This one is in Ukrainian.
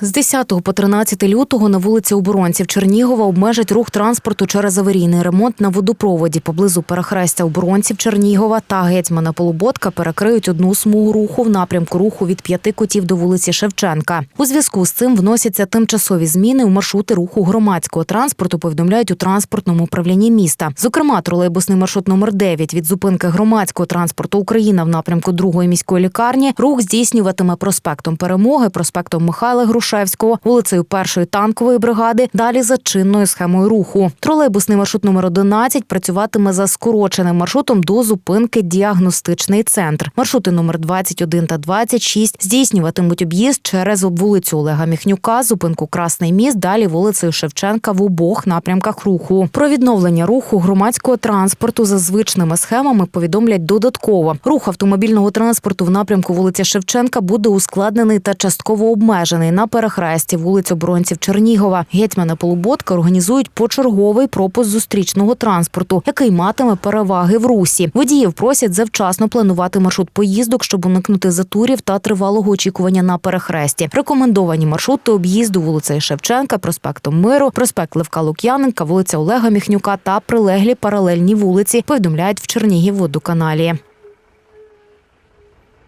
З 10 по 13 лютого на вулиці Оборонців Чернігова обмежать рух транспорту через аварійний ремонт на водопроводі поблизу перехрестя Оборонців Чернігова та гетьмана Полуботка перекриють одну смугу руху в напрямку руху від п'яти котів до вулиці Шевченка. У зв'язку з цим вносяться тимчасові зміни у маршрути руху громадського транспорту. Повідомляють у транспортному управлінні міста. Зокрема, тролейбусний маршрут номер 9 від зупинки громадського транспорту Україна в напрямку другої міської лікарні рух здійснюватиме проспектом Перемоги, проспектом Михайла Грушевського, вулицею першої танкової бригади. Далі за чинною схемою руху. Тролейбусний маршрут номер 11 працюватиме за скороченим маршрутом до зупинки діагностичний центр. Маршрути номер 21 та 26 здійснюватимуть об'їзд через вулицю Олега Міхнюка, зупинку Красний міст, далі вулицею Шевченка в обох напрямках руху. Про відновлення руху громадського транспорту за звичними схемами повідомлять додатково. Рух автомобільного транспорту в напрямку вулиці Шевченка буде ускладнений та частково обмежений на перехресті вулиць Оборонців Чернігова. Гетьмани Полуботка організують почерговий пропуск зустрічного транспорту, який матиме переваги в русі. Водіїв просять завчасно планувати маршрут поїздок, щоб уникнути затурів та тривалого очікування на перехресті. Рекомендовані маршрути об'їзду вулицею Шевченка, проспектом Миру, проспект Левка Лук'яненка, вулиця Олега Міхнюка та прилеглі паралельні вулиці. Повідомляють в Чернігівводоканалі.